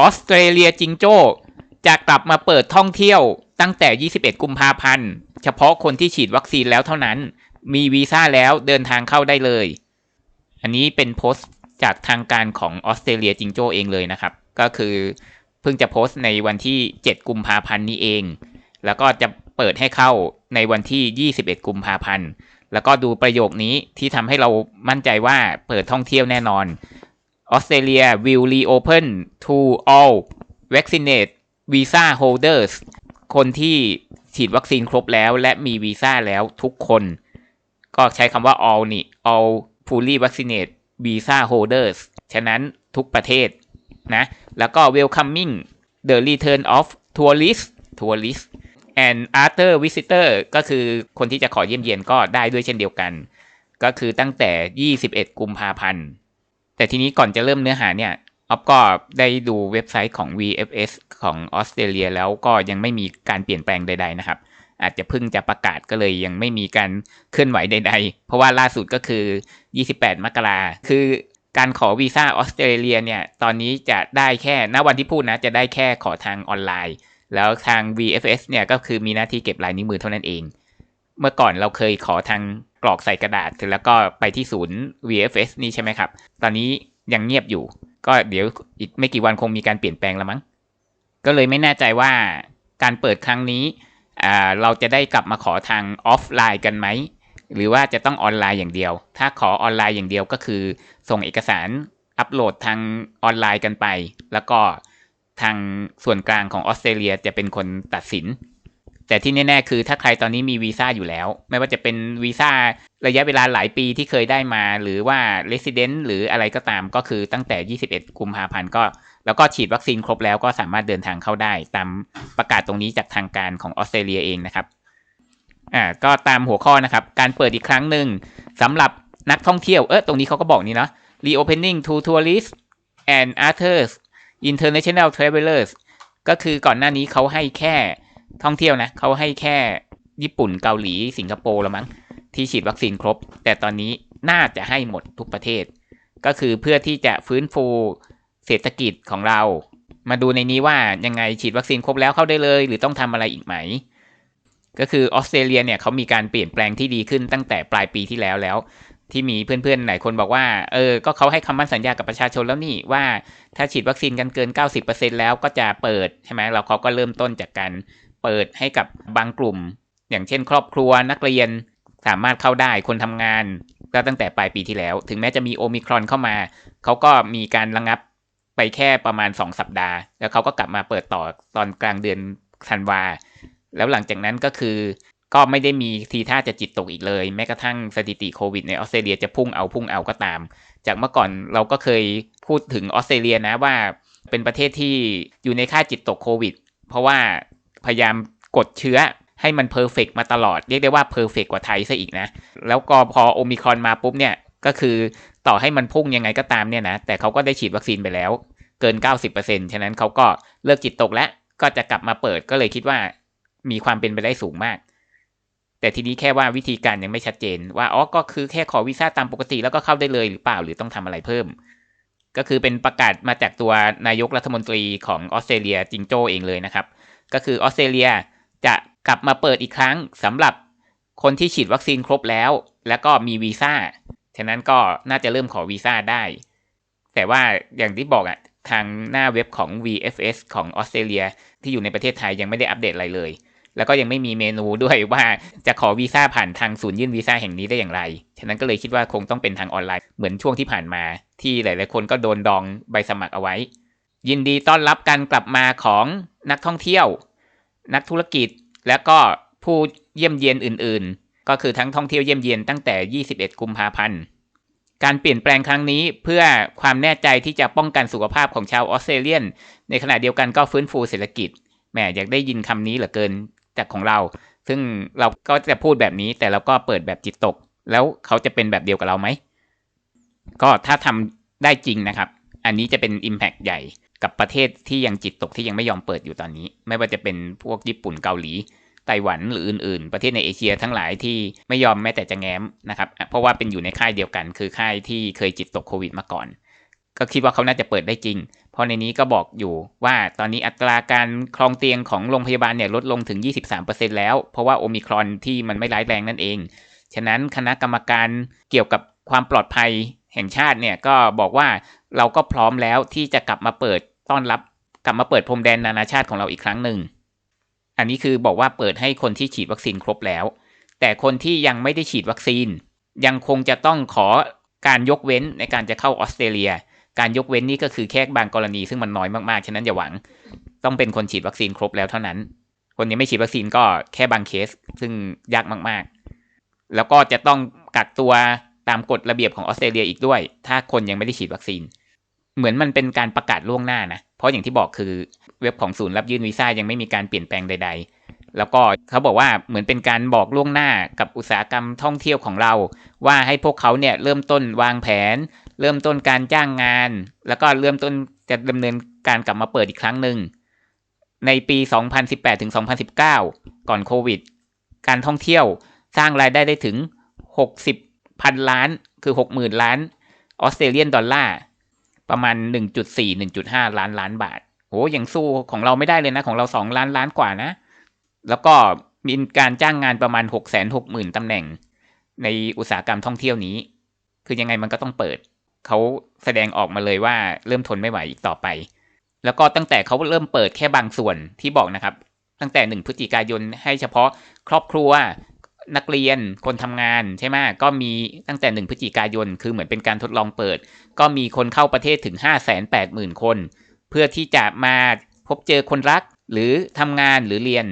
ออสเตรเลียจิงโจ้จะกลับมาเปิดท่องเที่ยวตั้งแต่ 21 กุมภาพันธ์ เฉพาะคนที่ฉีดวัคซีนแล้วเท่านั้น มีวีซ่าแล้วเดินทางเข้าได้เลย อันนี้เป็นโพสต์จากทางการของออสเตรเลียจิงโจ้เองเลยนะครับ ก็คือเพิ่งจะโพสต์ในวันที่ 7 กุมภาพันธ์นี้เอง แล้วก็จะเปิดให้เข้าในวันที่ 21 กุมภาพันธ์ แล้วก็ดูประโยคนี้ที่ทำให้เรามั่นใจว่าเปิดท่องเที่ยวแน่นอน Australia will reopen to all vaccinate visa holders คนที่ฉีดวัคซีนครบแล้วและมีวีซ่าแล้วทุกคน ก็ใช้คำว่า all นี่ all fully vaccinated visa holders ฉะนั้นทุกประเทศนะ แล้วก็ welcoming the return of tourists tourists and other visitor ก็คือคนที่จะขอเยี่ยมเยียนก็ได้ด้วยเช่นเดียวกัน ก็คือตั้งแต่ 21 กุมภาพันธ์ แต่ทีนี้ก่อนจะเริ่มเนื้อหาเนี่ยออฟก็ได้ดูเว็บไซต์ของ VFS ของออสเตรเลียแล้วก็ยังไม่มีการเปลี่ยนแปลงใด ๆ นะครับ อาจจะเพิ่งจะประกาศก็เลยยังไม่มีการเคลื่อนไหวใด ๆ เพราะว่าล่าสุดก็คือ 28 มกราคือการขอวีซ่าออสเตรเลียเนี่ย ตอนนี้จะได้แค่ณวันที่พูดนะ จะได้แค่ขอทางออนไลน์ แล้วทาง VFS เนี่ยก็คือมีหน้าที่เก็บลายนิ้วมือเท่านั้นเอง เมื่อก่อนเราเคยขอทางกรอกใส่กระดาษแล้วก็ไปที่ศูนย์ VFS นี่ใช่ไหมครับ ตอนนี้ยังเงียบอยู่ ก็เดี๋ยวอีกไม่กี่วันคงมีการเปลี่ยนแปลงแล้วมั้ง ก็เลยไม่แน่ใจว่าการเปิดครั้งนี้เราจะได้กลับมาขอทางออฟไลน์กันไหม หรือว่าจะต้องออนไลน์อย่างเดียว ถ้าขอออนไลน์อย่างเดียวก็คือ ส่งเอกสารอัปโหลดทางออนไลน์กันไป แล้วก็ทางส่วนกลางของออสเตรเลียจะเป็นคนตัดสิน แต่ที่แน่ๆคือถ้าใครตอนนี้มีวีซ่าอยู่แล้ว ไม่ว่าจะเป็นวีซ่าระยะเวลาหลายปีที่เคยได้มา หรือว่า Resident หรืออะไรก็ตามก็คือตั้งแต่ 21 กุมภาพันธ์ก็ แล้วก็ฉีดวัคซีนครบแล้วก็สามารถเดินทางเข้าได้ ตามประกาศตรงนี้จากทางการของออสเตรเลียเองนะครับอ่าก็ตามหัวข้อนะครับ การเปิดอีกครั้งหนึ่งสำหรับนักท่องเที่ยวเออตรงนี้เขาก็บอกนี่เนาะ reopening to tourists and others international travelers ก็คือก่อนหน้านี้เขาให้แค่ ท่องเที่ยวนะเขาให้แค่ญี่ปุ่นเกาหลีสิงคโปร์ละมั้งที่ฉีดวัคซีนครบ แต่ตอนนี้น่าจะให้หมดทุกประเทศ ก็คือเพื่อที่จะฟื้นฟูเศรษฐกิจของเรา มาดูในนี้ว่ายังไงฉีดวัคซีนครบแล้วเข้าได้เลย หรือต้องทำอะไรอีกไหม ก็คือออสเตรเลียเนี่ยเขามีการเปลี่ยนแปลงที่ดีขึ้นตั้งแต่ปลายปีที่แล้วแล้ว ที่มีเพื่อนๆหลายคนบอกว่าเออก็เขาให้คำมั่นสัญญากับประชาชนแล้วนี่ว่าถ้าฉีดวัคซีนกันเกิน 90%แล้วก็จะเปิดใช่ไหมเราเขาก็เริ่มต้นจากการ เปิดให้กับบางกลุ่ม อย่างเช่น ครอบครัวนักเรียนสามารถเข้าได้คนทำงานก็ตั้งแต่ปลายปีที่แล้ว ถึงแม้จะมีโอมิครอนเข้ามา เขาก็มีการระงับไปแค่ประมาณ 2 สัปดาห์ แล้วเขาก็กลับมาเปิดต่อตอนกลางเดือนธันวา แล้วหลังจากนั้นก็คือ ก็ไม่ได้มีทีท่าจะจิตตกอีกเลย แม้กระทั่งสถิติโควิดในออสเตรเลียจะพุ่งเอาพุ่งเอาก็ตาม จากเมื่อก่อนเราก็เคยพูดถึงออสเตรเลียนะว่าเป็นประเทศที่อยู่ในค่าจิตตกโควิด เพราะว่า พยายามกดเชื้อให้มันเพอร์เฟกมาตลอด เรียกได้ว่าเพอร์เฟกกว่าไทยซะอีกนะ แล้วก็พอโอมิครอนมาปุ๊บเนี่ย ก็คือต่อให้มันพุ่งยังไงก็ตามเนี่ยนะ แต่เขาก็ได้ฉีดวัคซีนไปแล้ว เกิน 90%ฉะนั้นเขาก็เลิกจิตตกแล้ว ก็จะกลับมาเปิดก็เลยคิดว่ามีความเป็นไปได้สูงมาก แต่ทีนี้แค่ว่าวิธีการยังไม่ชัดเจน ว่าอ๋อก็คือแค่ขอวีซ่าตามปกติแล้วก็เข้าได้เลยหรือเปล่าหรือต้องทำอะไรเพิ่ม ก็คือเป็นประกาศมาจากตัวนายกรัฐมนตรีของออสเตรเลียจิงโจ้เองเลยนะครับ ก็คือออสเตรเลียจะกลับมาเปิดอีกครั้งสำหรับคนที่ฉีดวัคซีนครบแล้ว แล้วก็มีวีซ่า ฉะนั้นก็น่าจะเริ่มขอวีซ่าได้ แต่ว่าอย่างที่บอกอะทางหน้าเว็บของ VFS ของออสเตรเลียที่อยู่ในประเทศไทยยังไม่ได้อัปเดตอะไรเลย แล้วก็ยังไม่มีเมนูด้วยว่าจะขอวีซ่าผ่านทางศูนย์ยื่นวีซ่าแห่งนี้ได้อย่างไร ฉะนั้นก็เลยคิดว่าคงต้องเป็นทางออนไลน์เหมือนช่วงที่ผ่านมา ที่หลาย ๆ คนก็โดนดองใบสมัครเอาไว้ ยินดีต้อนรับการกลับมาของนักท่องเที่ยว นักธุรกิจ และก็ผู้เยี่ยมเยียนอื่น ๆ ก็คือทั้งท่องเที่ยวเยี่ยมเยียนตั้งแต่ 21 กุมภาพันธ์ การเปลี่ยนแปลงครั้งนี้เพื่อความแน่ใจที่จะป้องกันสุขภาพของชาวออสเตรเลียน ในขณะเดียวกันก็ฟื้นฟูเศรษฐกิจ แหมอยากได้ยินคำนี้เหลือเกินจากของเรา ซึ่งเราก็จะพูดแบบนี้แต่เราก็เปิดแบบจิตตก แล้วเขาจะเป็นแบบเดียวกับเราไหม ก็ถ้าทำได้จริงนะครับ อันนี้จะเป็น Impact ใหญ่ กับประเทศที่ยังจิตตกที่ยังไม่ยอมเปิดอยู่ตอนนี้ ไม่ว่าจะเป็นพวกญี่ปุ่นเกาหลีไต้หวันหรืออื่นๆ ประเทศในเอเชียทั้งหลายที่ไม่ยอมแม้แต่จะแง้มนะครับ เพราะว่าเป็นอยู่ในค่ายเดียวกัน คือค่ายที่เคยจิตตกโควิดมาก่อน ก็คิดว่าเขาน่าจะเปิดได้จริง เพราะในนี้ก็บอกอยู่ว่าตอนนี้อัตราการครองเตียงของโรงพยาบาลเนี่ยลดลงถึง 23%แล้ว เพราะว่าโอมิครอนที่มันไม่ร้ายแรงนั่นเอง ฉะนั้นคณะกรรมการเกี่ยวกับความปลอดภัยแห่งชาติเนี่ยก็บอกว่า เราก็พร้อมแล้วที่จะกลับมาเปิดต้อนรับกลับมาเปิดพรมแดนนานาชาติของเราอีกครั้งหนึ่ง อันนี้คือบอกว่าเปิดให้คนที่ฉีดวัคซีนครบแล้ว แต่คนที่ยังไม่ได้ฉีดวัคซีน ยังคงจะต้องขอการยกเว้นในการจะเข้าออสเตรเลีย การยกเว้นนี่ก็คือแค่บางกรณีซึ่งมันน้อยมากๆ ฉะนั้นอย่าหวัง ต้องเป็นคนฉีดวัคซีนครบแล้วเท่านั้น คนยังไม่ฉีดวัคซีนก็แค่บางเคส ซึ่งยากมากๆ แล้วก็จะต้องกักตัว ตามกฎระเบียบของออสเตรเลียอีกด้วย ถ้าคนยังไม่ได้ฉีดวัคซีน เหมือนมันเป็นการประกาศล่วงหน้านะ เพราะอย่างที่บอกคือเว็บของศูนย์รับยื่นวีซ่ายังไม่มีการเปลี่ยนแปลงใด ๆ แล้วก็เขาบอกว่าเหมือนเป็นการบอกล่วงหน้ากับอุตสาหกรรมท่องเที่ยวของเรา ว่าให้พวกเขาเนี่ยเริ่มต้นวางแผน เริ่มต้นการจ้างงาน แล้วก็เริ่มต้นจะดำเนินการกลับมาเปิดอีกครั้งหนึ่งในปี 2018 ถึง 2019 ก่อนโควิด การท่องเที่ยวสร้างรายได้ได้ถึง 60 พันล้านคือ60,000ล้านออสเตรเลียนดอลลาร์ประมาณ 1.4 1.5 ล้านล้านบาทโหยังสู้ของเราไม่ได้เลยนะ ของเรา 2 ล้านล้านกว่านะ แล้วก็มีการจ้างงานประมาณ 6 6 0 0 0 0ตำแหน่ง ในอุตสาหกรรมท่องเที่ยวนี้ คือยังไงมันก็ต้องเปิด เขาแสดงออกมาเลยว่าเริ่มทนไม่ไหวอีกต่อไป แล้วก็ตั้งแต่เขาเริ่มเปิดแค่บางส่วนที่บอกนะครับ ตั้งแต่หนึ่งพฤศจิกายนให้เฉพาะครอบครัว นักเรียนคนทำงานใช่ไหมก็มีตั้งแต่หนึ่งพฤศจิกายน คือเหมือนเป็นการทดลองเปิด ก็มีคนเข้าประเทศถึง 5 8 0 0 0 0 คน เพื่อที่จะมาพบเจอคนรักหรือทำงานหรือเรียน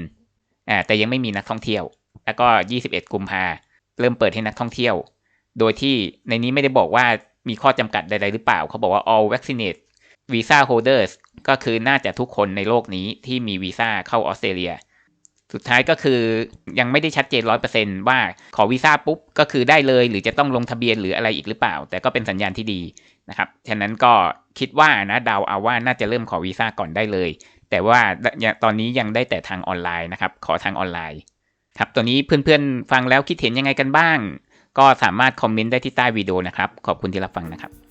อ่าแต่ยังไม่มีนักท่องเที่ยว แล้วก็ 21 กุมภาเริ่มเปิดให้นักท่องเที่ยว โดยที่ในนี้ไม่ได้บอกว่ามีข้อจำกัดใด ๆ หรือเปล่า เขาบอกว่า all vaccinate visa holders ก็คือน่าจะทุกคนในโลกนี้ที่มีวีซ่าเข้าออสเตรเลีย สุดท้ายก็คือยังไม่ได้ชัดเจนร้อยเปอร์เซนว่าขอวีซ่าปุ๊บก็คือได้เลย หรือจะต้องลงทะเบียนหรืออะไรอีกหรือเปล่า แต่ก็เป็นสัญญาณที่ดีนะครับฉะนั้นก็คิดว่านะเดาเอาว่าน่าจะเริ่มขอวีซ่าก่อนได้เลย แต่ว่าตอนนี้ยังได้แต่ทางออนไลน์นะครับ ขอทางออนไลน์ ครับตัวนี้เพื่อนๆฟังแล้วคิดเห็นยังไงกันบ้าง ก็สามารถคอมเมนต์ได้ที่ใต้วิดีโอนะครับ ขอบคุณที่รับฟังนะครับ